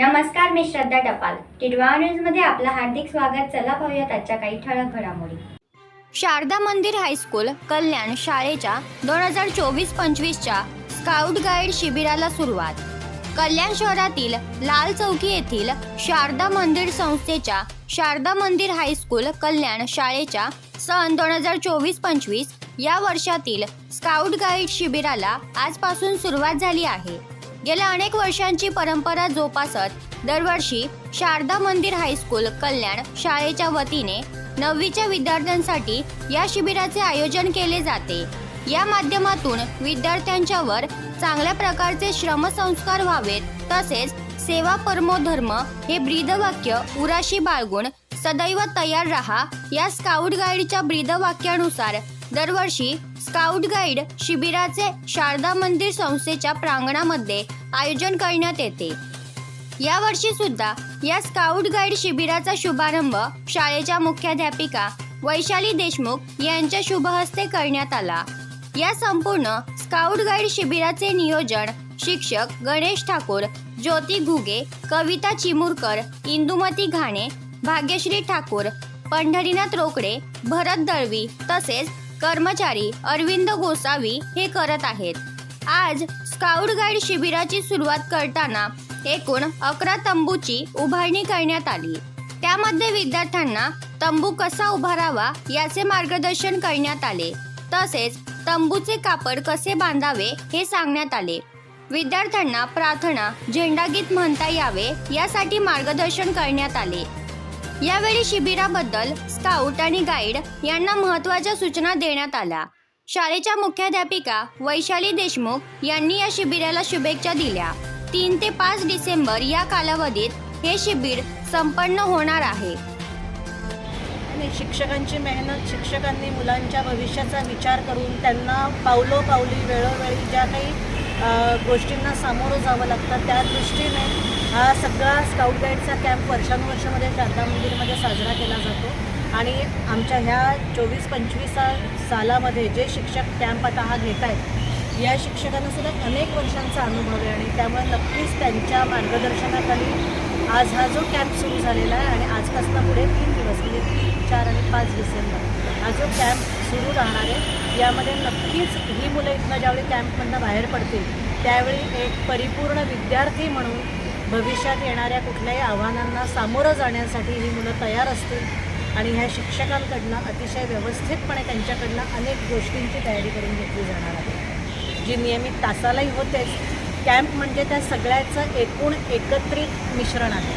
नमस्कार मी श्रद्धा टपाल. टिडवा न्यूजमध्ये आपलं हार्दिक स्वागत. चला पाहूयात आजच्या काही ठळक घडामोडी. शारदा मंदिर हायस्कूल कल्याण शाळेच्या दोन हजार चोवीस पंचवीसच्या स्काउट गाईड शिबिराला सुरुवात. कल्याण शहरातील लाल चौकी येथील शारदा मंदिर संस्थेच्या शारदा मंदिर हायस्कूल कल्याण शाळेच्या सन दोन हजार चोवीस पंचवीस या वर्षातील स्काउट गाईड शिबिराला आजपासून सुरुवात झाली आहे. गेल्या अनेक वर्षांची परंपरा जोपासत दरवर्षी शारदा मंदिर हायस्कूल कल्याण शाळेच्या वतीने नववीच्या विद्यार्थ्यांसाठी या शिबिराचे आयोजन केले जाते. या माध्यमातून विद्यार्थ्यांच्यावर चांगल्या प्रकारचे श्रमसंस्कार व्हावेत तसेच सेवा परमो धर्म हे ब्रीदवाक्य उराशी बाळगून सदैव तयार रहा या स्काउट गाईडच्या ब्रीदवाक्यानुसार दरवर्षी स्काउट गाईड शिबिराचे शारदा मंदिर संस्थेच्या प्रांगणामध्ये आयोजन करण्यात येते. यावर्षी सुद्धा या स्काउट गाईड शिबिराचा शुभारंभ शाळेच्या मुख्याध्यापिका वैशाली देशमुख यांच्या शुभहस्ते करण्यात आला. या संपूर्ण स्काउट गाईड शिबिराचे नियोजन शिक्षक गणेश ठाकूर ज्योती घुगे कविता चिमुरकर इंदुमती घाणे भाग्यश्री ठाकूर पंढरीनाथ रोकडे भरत दळवी तसेच कर्मचारी अरविंद गोसावी हे करत आहेत. आज स्काउट गाईड शिबिराची सुरुवात करताना एकूण अकरा तंबूची उभारणी करण्यात आली. त्यामध्ये विद्यार्थ्यांना तंबू कसा उभारावा याचे मार्गदर्शन करण्यात आले. तसेच तंबूचे कापड कसे बांधावे हे सांगण्यात आले. विद्यार्थ्यांना प्रार्थना झेंडागीत म्हणता यावे यासाठी मार्गदर्शन करण्यात आले. यावेळी शिबिराबद्दल स्काउट आणि गाईड यांना महत्त्वाच्या सूचना देण्यात आल्या. शाळेच्या मुख्याध्यापिका वैशाली देशमुख यांनी या शिबिराला शुभेच्छा दिल्या. तीन ते पाच डिसेंबर या कालावधीत हे शिबिर संपन्न होणार आहे. आणि शिक्षकांची मेहनत शिक्षकांनी मुलांच्या भविष्याचा विचार करून त्यांना पावलोपावली वेळोवेळी ज्या काही गोष्टींना सामोरं जावं लागतं त्या दृष्टीने हा सगळा स्काउट गाईडचा कॅम्प वर्षानुवर्षामध्ये शारदा मंदिरमध्ये साजरा केला जातो. आणि आमच्या ह्या चोवीस पंचवीस सालामध्ये जे शिक्षक कॅम्प आता हा घेत आहेत या शिक्षकांना सुद्धा अनेक वर्षांचा अनुभव आहे आणि त्यामुळे नक्कीच त्यांच्या मार्गदर्शनाखाली आज हा जो कॅम्प सुरू झालेला आहे आणि आजपासून पुढे तीन दिवस म्हणजे तीन चार आणि पाच डिसेंबर हा जो कॅम्प सुरू राहणार आहे यामध्ये नक्कीच ही मुलं इथनं ज्यावेळी कॅम्पमधनं बाहेर पडतील त्यावेळी एक परिपूर्ण विद्यार्थी म्हणून भविष्यात येणाऱ्या कुठल्याही आव्हानांना सामोरं जाण्यासाठी ही मुलं तयार असतील आणि ह्या शिक्षकांकडनं अतिशय व्यवस्थितपणे त्यांच्याकडनं अनेक गोष्टींची तयारी करून घेतली जाणार आहे. जी नियमित तासालाही होतेच कॅम्प म्हणजे त्या सगळ्याचं एकूण एकत्रित मिश्रण आहे.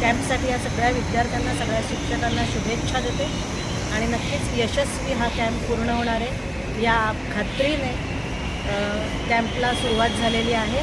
कॅम्पसाठी या सगळ्या विद्यार्थ्यांना सगळ्या शिक्षकांना शुभेच्छा देते आणि नक्कीच यशस्वी हा कॅम्प पूर्ण होणार आहे. या खात्रीने कॅम्पला सुरुवात झालेली आहे.